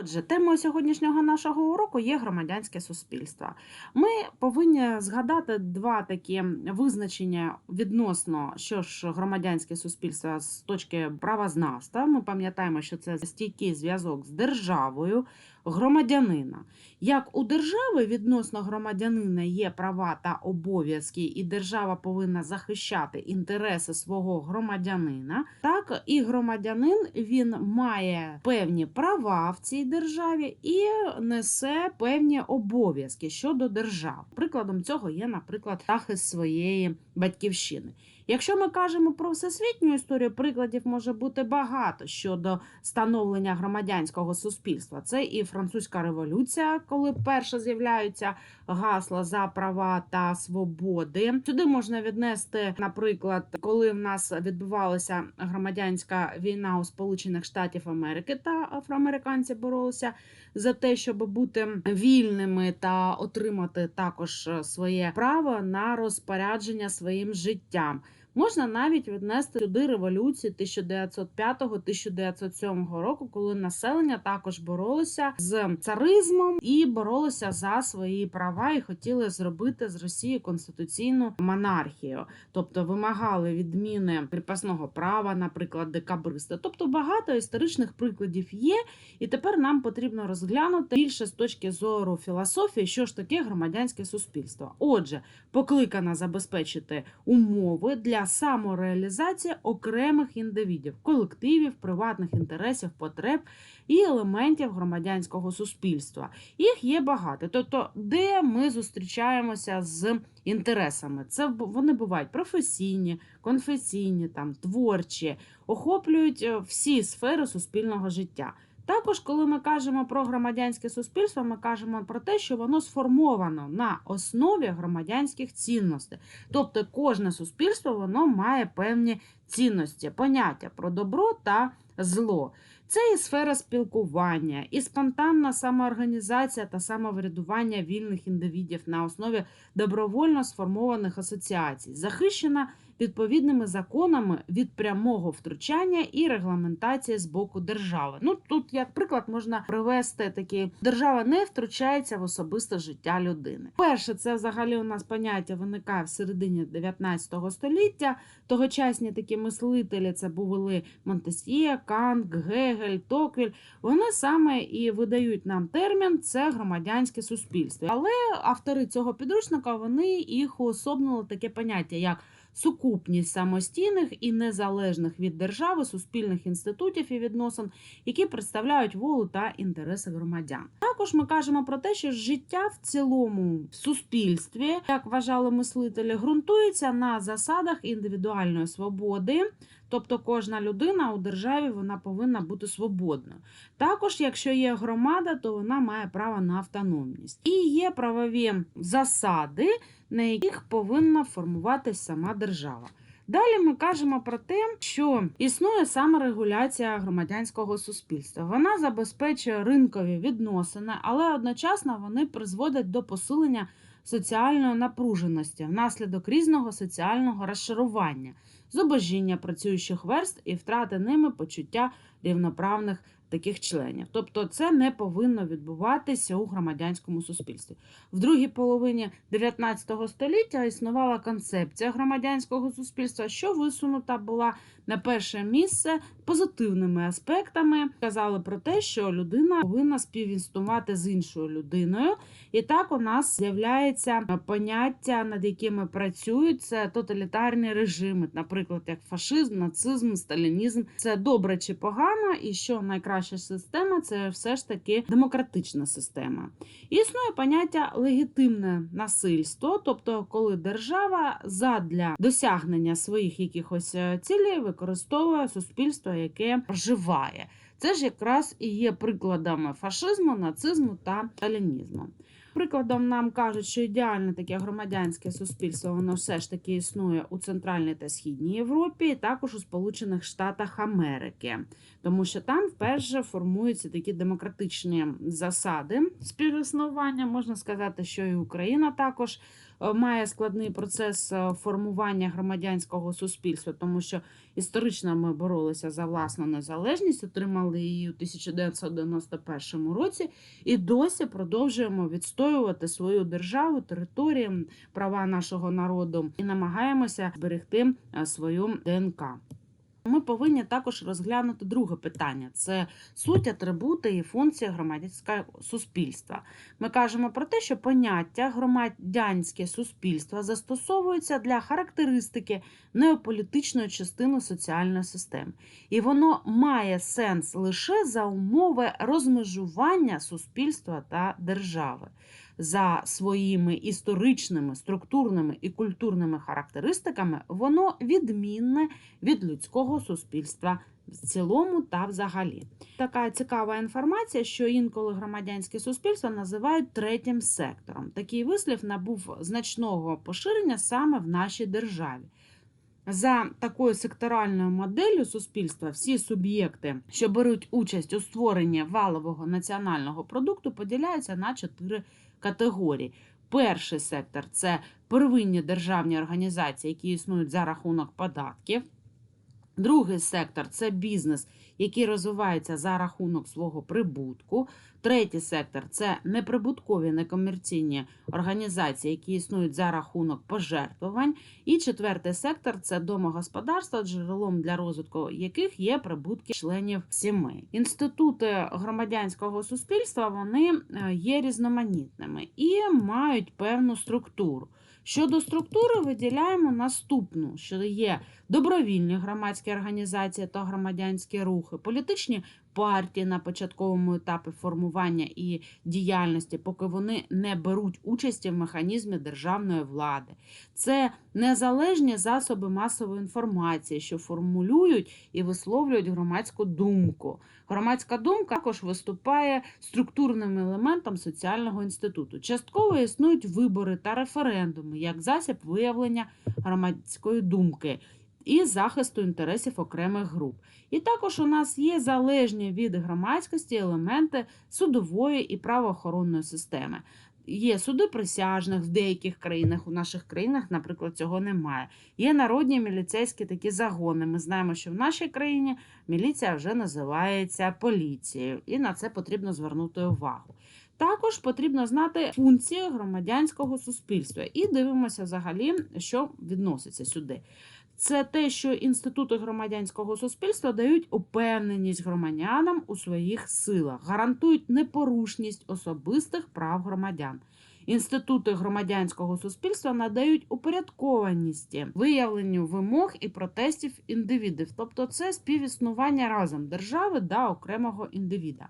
Отже, темою сьогоднішнього нашого уроку є громадянське суспільство. Ми повинні згадати два такі визначення відносно що ж громадянське суспільство з точки правознавства. Ми пам'ятаємо, що це стійкий зв'язок з державою громадянина. Як у держави відносно громадянина є права та обов'язки, і держава повинна захищати інтереси свого громадянина, так і громадянин він має певні права в цій державі і несе певні обов'язки щодо держави. Прикладом цього є, наприклад, захист своєї батьківщини. Якщо ми кажемо про всесвітню історію, прикладів може бути багато щодо становлення громадянського суспільства. Це і французька революція, коли перше з'являються гасла за права та свободи. Сюди можна віднести, наприклад, коли в нас відбувалася громадянська війна у Сполучених Штатів Америки та афроамериканці боролися за те, щоб бути вільними та отримати також своє право на розпорядження своїм життям. Можна навіть віднести сюди революції 1905-1907 року, коли населення також боролося з царизмом і боролося за свої права і хотіли зробити з Росії конституційну монархію, тобто вимагали відміни кріпосного права, наприклад, декабристи. Тобто багато історичних прикладів є, і тепер нам потрібно розглянути більше з точки зору філософії, що ж таке громадянське суспільство. Отже, покликано забезпечити умови для самореалізації окремих індивідів, колективів, приватних інтересів, потреб і елементів громадянського суспільства. Їх є багато. Тобто, де ми зустрічаємося з інтересами, це вони бувають професійні, конфесійні, там творчі, охоплюють е, всі сфери суспільного життя. Також, коли ми кажемо про громадянське суспільство, ми кажемо про те, що воно сформовано на основі громадянських цінностей. Тобто кожне суспільство воно має певні цінності, поняття про добро та зло. Це і сфера спілкування, і спонтанна самоорганізація та самоврядування вільних індивідів на основі добровольно сформованих асоціацій, захищена відповідними законами від прямого втручання і регламентації з боку держави. Ну тут, як приклад, можна привести такі держава не втручається в особисте життя людини. Перше, це взагалі у нас поняття виникає в середині 19 століття. Тогочасні такі мислителі це були Монтесьє, Кант, Гегель, Токвіль. Вони саме і видають нам термін це громадянське суспільство. Але автори цього підручника вони їх уособнили таке поняття як сукупність самостійних і незалежних від держави суспільних інститутів і відносин, які представляють волю та інтереси громадян. Також ми кажемо про те, що життя в цілому в суспільстві, як вважали мислителі, ґрунтується на засадах індивідуальної свободи. Тобто кожна людина у державі вона повинна бути свободною. Також, якщо є громада, то вона має право на автономність. І є правові засади, на яких повинна формуватись сама держава. Далі ми кажемо про те, що існує саморегуляція громадянського суспільства. Вона забезпечує ринкові відносини, але одночасно вони призводять до посилення соціальної напруженості внаслідок різного соціального розшарування, зубожіння працюючих верст і втрати ними почуття рівноправних таких членів. Тобто це не повинно відбуватися у громадянському суспільстві. В другій половині 19 століття існувала концепція громадянського суспільства, що висунута була на перше місце позитивними аспектами. Казали про те, що людина повинна співіснувати з іншою людиною, і так у нас з'являється поняття, над якими працюють це тоталітарні режими, наприклад, як фашизм, нацизм, сталінізм. Це добре чи погано, і що найкраща система це все ж таки демократична система. Існує поняття легітимне насильство, тобто коли держава задля досягнення своїх якихось е, цілей використовує суспільство, яке проживає. Це ж якраз і є прикладами фашизму, нацизму та сталінізму. Прикладом нам кажуть, що ідеальне таке громадянське суспільство воно все ж таки існує у Центральній та Східній Європі, і також у Сполучених Штатах Америки. Тому що там вперше формуються такі демократичні засади співіснування. Можна сказати, що і Україна також е, має складний процес е, формування громадянського суспільства, тому що історично ми боролися за власну незалежність, отримали її у 1991 році, і досі продовжуємо відстоювати свою державу, територію, права нашого народу і намагаємося зберегти е, свою ДНК. Ми повинні також розглянути друге питання: це суть, атрибути і функції громадянського суспільства. Ми кажемо про те, що поняття громадянське суспільство застосовується для характеристики неополітичної частини соціальної системи, і воно має сенс лише за умови розмежування суспільства та держави. За своїми історичними, структурними і культурними характеристиками, воно відмінне від людського суспільства в цілому та взагалі. Така цікава інформація, що інколи громадянське суспільство називають третім сектором. Такий вислів набув значного поширення саме в нашій державі. За такою секторальною моделлю суспільства всі суб'єкти, що беруть участь у створенні валового національного продукту, поділяються на чотири категорії. Перший сектор це первинні державні організації, які існують за рахунок податків. Другий сектор це бізнес, який розвивається за рахунок свого прибутку. Третій сектор це неприбуткові некомерційні організації, які існують за рахунок пожертвувань. І четвертий сектор це домогосподарства, джерелом для розвитку яких є прибутки членів сімей. Інститути громадянського суспільства вони е, є різноманітними і мають певну структуру. Щодо структури, виділяємо наступну, що є добровільні громадські організації та громадянські рухи, політичні партії на початковому етапі формування і діяльності, поки вони не беруть участі в механізмі державної влади. Це незалежні засоби масової інформації, що формулюють і висловлюють громадську думку. Громадська думка також виступає структурним елементом соціального інституту. Частково існують вибори та референдуми як засіб виявлення громадської думки і захисту інтересів окремих груп. І також у нас є залежні від громадськості елементи судової і правоохоронної системи. Є суди присяжних в деяких країнах, у наших країнах, наприклад, цього немає. Є народні міліцейські такі загони. Ми знаємо, що в нашій країні міліція вже називається поліцією, і на це потрібно звернути увагу. Також потрібно знати функції громадянського суспільства і дивимося взагалі, що відноситься сюди. Це те, що інститути громадянського суспільства дають упевненість громадянам у своїх силах, гарантують непорушність особистих прав громадян. Інститути громадянського суспільства надають упорядкованість виявленню вимог і протестів індивідів, тобто це співіснування разом держави та окремого індивіда.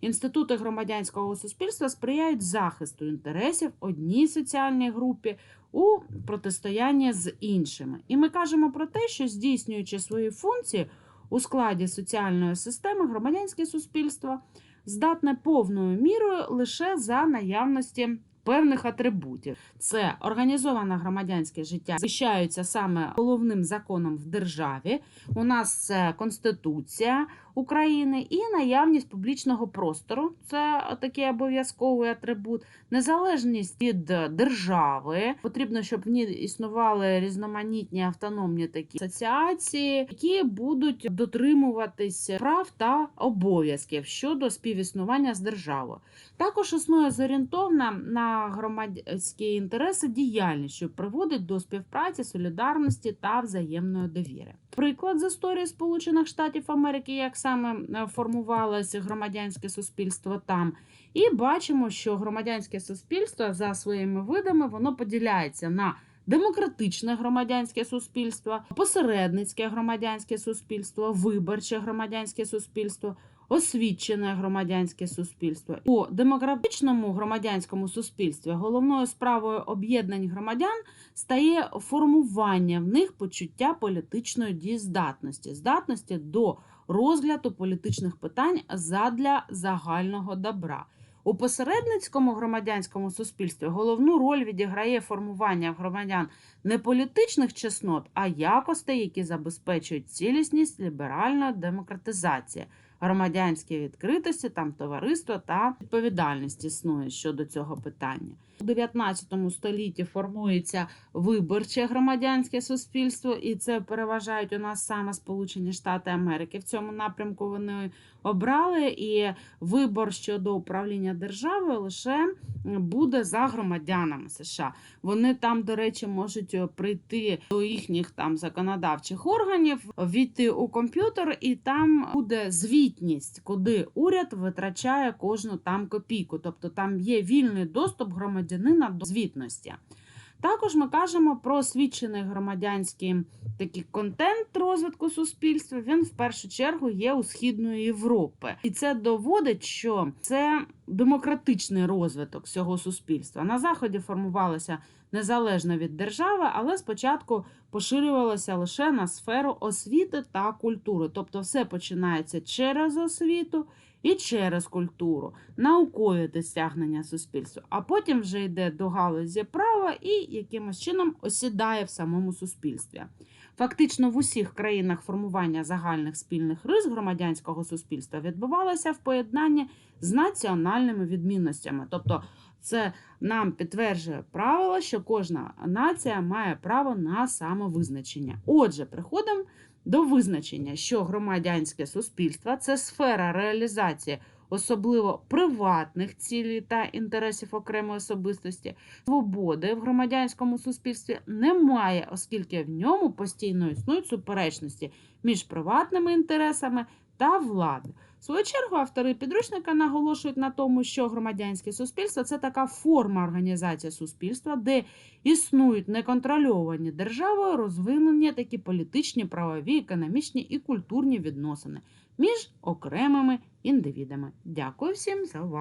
Інститути громадянського суспільства сприяють захисту інтересів одній соціальній групі у протистоянні з іншими. І ми кажемо про те, що здійснюючи свої функції у складі соціальної системи, громадянське суспільство здатне повною мірою лише за наявності. Певних атрибутів це організоване громадянське життя захищаються саме головним законом в державі. У нас це Конституція України і наявність публічного простору це такий обов'язковий атрибут, незалежність від держави. Потрібно, щоб в ній існували різноманітні автономні такі асоціації, які будуть дотримуватись прав та обов'язків щодо співіснування з державою. Також існує зорієнтовна на громадські інтереси діяльність, що приводить до співпраці, солідарності та взаємної довіри. Приклад з історії Сполучених Штатів Америки, як саме е, формувалося громадянське суспільство там, і бачимо, що громадянське суспільство за своїми видами воно поділяється на демократичне громадянське суспільство, посередницьке громадянське суспільство, виборче громадянське суспільство. Освічене громадянське суспільство у демократичному громадянському суспільстві головною справою об'єднань громадян стає формування в них почуття політичної дієздатності, здатності до розгляду політичних питань задля загального добра. У посередницькому громадянському суспільстві головну роль відіграє формування громадян не політичних чеснот, а якостей, які забезпечують цілісність ліберальної демократизації, громадянські відкритості, там товариство та відповідальність існує щодо цього питання. У 19 столітті формується виборче громадянське суспільство, і це переважають у нас саме Сполучені Штати Америки. В цьому напрямку вони обрали, і вибор щодо управління державою лише буде за громадянами США. Вони там, до речі, можуть прийти до їхніх там законодавчих органів, війти у комп'ютер, і там буде звітність, куди уряд витрачає кожну там копійку. Тобто там є вільний доступ громадянина до звітності. Також ми кажемо про освічений громадянський такий контент розвитку суспільства. Він в першу чергу є у Східної Європи, і це доводить, що це демократичний розвиток всього суспільства. На заході формувалося незалежно від держави, але спочатку поширювалося лише на сферу освіти та культури. Тобто, все починається через освіту і через культуру, наукові досягнення суспільства, а потім вже йде до галузі права і якимось чином осідає в самому суспільстві. Фактично в усіх країнах формування загальних спільних рис громадянського суспільства відбувалося в поєднанні з національними відмінностями. Тобто це нам підтверджує правило, що кожна нація має право на самовизначення. Отже, приходимо до визначення, що громадянське суспільство це сфера реалізації особливо приватних цілей та інтересів окремої особистості. Свободи в громадянському суспільстві немає, оскільки в ньому постійно існують суперечності між приватними інтересами та владою. В свою чергу автори підручника наголошують на тому, що громадянське суспільство це така форма організації суспільства, де існують неконтрольовані державою розвинені такі політичні, правові, економічні і культурні відносини між окремими індивідами. Дякую всім за увагу!